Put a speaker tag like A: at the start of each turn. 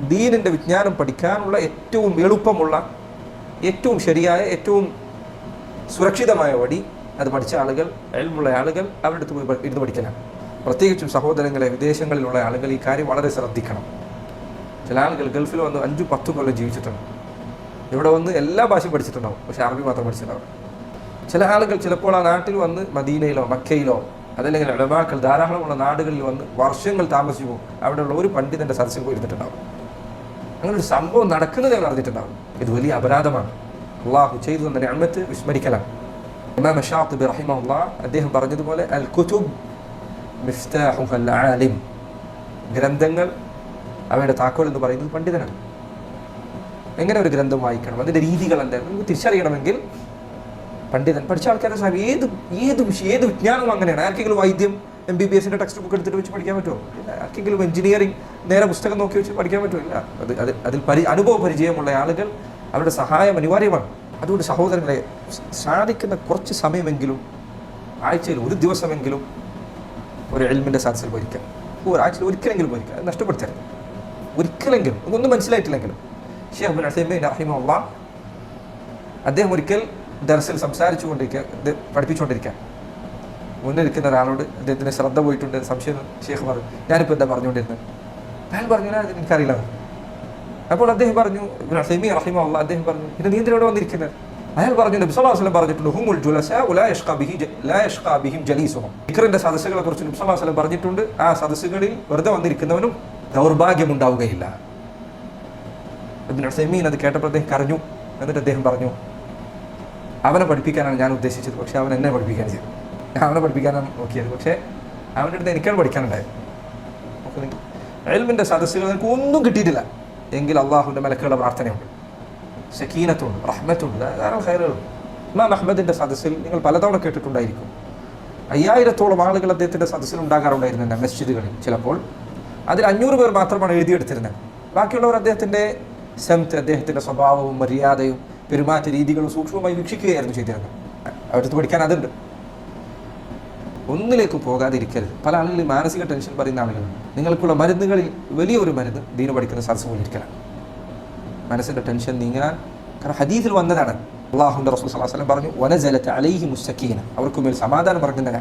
A: ദീനിന്റെ വിജ്ഞാനം പഠിക്കാനുള്ള ഏറ്റവും എളുപ്പമുള്ള ഏറ്റവും ശരിയായ ഏറ്റവും സുരക്ഷിതമായ വഴി അത് പഠിച്ച ആളുകൾ എൽമുള്ള ആളുകൾ അവരുടെ അടുത്ത് പോയി ഇരുന്ന് പഠിക്കലാണ് പ്രത്യേകിച്ചും സഹോദരങ്ങളെ വിദേശങ്ങളിലുള്ള ആളുകൾ ഈ കാര്യം വളരെ ശ്രദ്ധിക്കണം. ചില ആളുകൾ ഗൾഫിൽ വന്ന് അഞ്ചു പത്ത് കൊല്ലം ജീവിച്ചിട്ടുണ്ട്. ഇവിടെ വന്ന് എല്ലാ ഭാഷയും പഠിച്ചിട്ടുണ്ടാവും. പക്ഷെ അറബി മാത്രം പഠിച്ചിട്ടുണ്ടാവും. ചില ആളുകൾ ചിലപ്പോൾ ആ നാട്ടിൽ വന്ന് മദീനയിലോ മക്കയിലോ അതല്ലെങ്കിൽ ഇടമാക്കൾ ധാരാളമുള്ള നാടുകളിൽ വന്ന് വർഷങ്ങൾ താമസിച്ചു പോകും. അവിടെയുള്ള ഒരു പണ്ഡിതന്റെ സദസ്സിൽ പോയിരുന്നിട്ടുണ്ടാവും. അങ്ങനെ ഒരു സംഭവം നടക്കുന്നത് അവർ അറിഞ്ഞിട്ടുണ്ടാവും. ഇത് വലിയ അപരാധമാണ്. അള്ളാഹു ചെയ്തു തന്ന അമ്മത്ത് വിസ്മരിക്കലാണ്. ഇമാം ഷാത്തിബി ബിറഹിമ അദ്ദേഹം പറഞ്ഞതുപോലെ അൽ കുതുബ് മിഫ്താഹുൽ ഗ്രന്ഥങ്ങൾ അവയുടെ താക്കോൽ എന്ന് പറയുന്നത് പണ്ഡിതനാണ്. എങ്ങനെ ഒരു ഗ്രന്ഥം വായിക്കണം? അതിന്റെ രീതികൾ എന്തായിരുന്നു നമുക്ക് തിരിച്ചറിയണമെങ്കിൽ പണ്ഡിതൻ പഠിച്ച ആൾക്കാരെ സാഹിബ് ഏത് ഏത് ഏത് വിജ്ഞാനവും അങ്ങനെയാണ്. ആർക്കെങ്കിലും വൈദ്യം എം ബി ബി എസിന്റെ ടെക്സ്റ്റ് ബുക്ക് എടുത്തിട്ട് വെച്ച് പഠിക്കാൻ പറ്റുമോ? ഇല്ല. ആർക്കെങ്കിലും എഞ്ചിനീയറിംഗ് നേരെ പുസ്തകം നോക്കി വെച്ച് പഠിക്കാൻ പറ്റുമോ? ഇല്ല. അത് അത് അതിൽ പരി അനുഭവ പരിചയമുള്ള ആളുകൾ അവരുടെ സഹായം അനിവാര്യമാണ്. അതുകൊണ്ട് സഹോദരങ്ങളെ സാധിക്കുന്ന കുറച്ച് സമയമെങ്കിലും ആഴ്ചയിൽ ഒരു ദിവസമെങ്കിലും ഒരു എൽമിന്റെ സദസ്സിൽ പോയിരിക്കാം. ഒരാഴ്ചയിൽ ഒരിക്കലെങ്കിലും പോയിരിക്കാം. അത് നഷ്ടപ്പെടുത്തരുത്. ഒരിക്കലെങ്കിലും ഒന്നും മനസ്സിലായിട്ടില്ലെങ്കിലും. ഷെയ്ഖ് അബുൽ അസൈമീൻ റഹിമുള്ള അദ്ദേഹം ഒരിക്കൽ ദർസിൽ സംസാരിച്ചുകൊണ്ടിരിക്കുക പഠിപ്പിച്ചുകൊണ്ടിരിക്കുക മുന്നിലിരിക്കുന്ന ഒരാളോട് അദ്ദേഹത്തിന് ശ്രദ്ധ പോയിട്ടുണ്ട്. സംശയം ഷെയ്ഖ് പറഞ്ഞു. ഞാനിപ്പോൾ എന്താ പറഞ്ഞുകൊണ്ടിരുന്നത്? അയാൾ പറഞ്ഞു "ഞാൻ അത് എനിക്കറിയില്ല. അപ്പോൾ അദ്ദേഹം പറഞ്ഞു റഹീമി റഹിമുള്ള അദ്ദേഹം പറഞ്ഞു പിന്നെ നീ എന്തിനോട് വന്നിരിക്കുന്നത്? അയാൾ പറഞ്ഞു നബി സല്ലല്ലാഹു അലൈഹി വസല്ലം പറഞ്ഞിട്ടുണ്ട് ഹുമുൽ ജുലസ സദസ്സുകളെ കുറിച്ച് നബി സല്ലല്ലാഹു പറഞ്ഞിട്ടുണ്ട്. ആ സദസ്സുകളിൽ വെറുതെ വന്നിരിക്കുന്നവനും ദൗർഭാഗ്യമുണ്ടാവുകയില്ല. സെമീൻ അത് കേട്ടപ്പോൾ അദ്ദേഹം കരഞ്ഞു. എന്നിട്ട് അദ്ദേഹം പറഞ്ഞു അവനെ പഠിപ്പിക്കാനാണ് ഞാൻ ഉദ്ദേശിച്ചത്. പക്ഷെ അവൻ എന്നെ പഠിപ്പിക്കാൻ ചെയ്തു അവനെ പഠിപ്പിക്കാനാണ് നോക്കിയത്. പക്ഷേ അവന്റെ അടുത്ത് എനിക്കാണ് പഠിക്കാനുണ്ടായത്. നിങ്ങൾ സദസ്സുകൾ നിങ്ങൾക്ക് ഒന്നും കിട്ടിയിട്ടില്ല. എങ്കിൽ അള്ളാഹുവിന്റെ മലക്കുകളുടെ പ്രാർത്ഥനയുണ്ട്. ഷക്കീനത്തുണ്ട് റഹ്മത്തുണ്ട് ധാരാളം ഹൈറുകളുണ്ട് ഇമാം അഹമ്മദിന്റെ സദസ്സിൽ നിങ്ങൾ പലതവണ കേട്ടിട്ടുണ്ടായിരിക്കും. അയ്യായിരത്തോളം ആളുകൾ അദ്ദേഹത്തിന്റെ സദസ്സിൽ ഉണ്ടാകാറുണ്ടായിരുന്നു മസ്ജിദുകളിൽ ചിലപ്പോൾ. അതിൽ അഞ്ഞൂറ് പേർ മാത്രമാണ് എഴുതിയെടുത്തിരുന്നത്. ബാക്കിയുള്ളവർ അദ്ദേഹത്തിന്റെ സെംത്ത് അദ്ദേഹത്തിന്റെ സ്വഭാവവും മര്യാദയും പെരുമാറ്റ രീതികളും സൂക്ഷ്മമായി വീക്ഷിക്കുകയായിരുന്നു ചെയ്തിരുന്നത്. അവരടുത്ത് പഠിക്കാൻ അതുണ്ട്. ഒന്നിലേക്ക് പോകാതിരിക്കരുത്. പല ആളുകളും മാനസിക ടെൻഷൻ പറയുന്ന ആളുകളാണ് നിങ്ങൾക്കുള്ള മരുന്നുകളിൽ വലിയൊരു മരുന്ന് ദീന പഠിക്കുന്ന സദസ്സ് പോലിരിക്കണം മനസ്സിന്റെ ടെൻഷൻ നീങ്ങാൻ. കാരണം ഹദീസിൽ വന്നതാണ്. അള്ളാഹുന്റെ റസൂൽ വസല്ലം പറഞ്ഞു വനജലത്തെ അലൈഹി മുസ്തഖീന. അവർക്ക് മേൽ സമാധാനം പറഞ്ഞതാണ്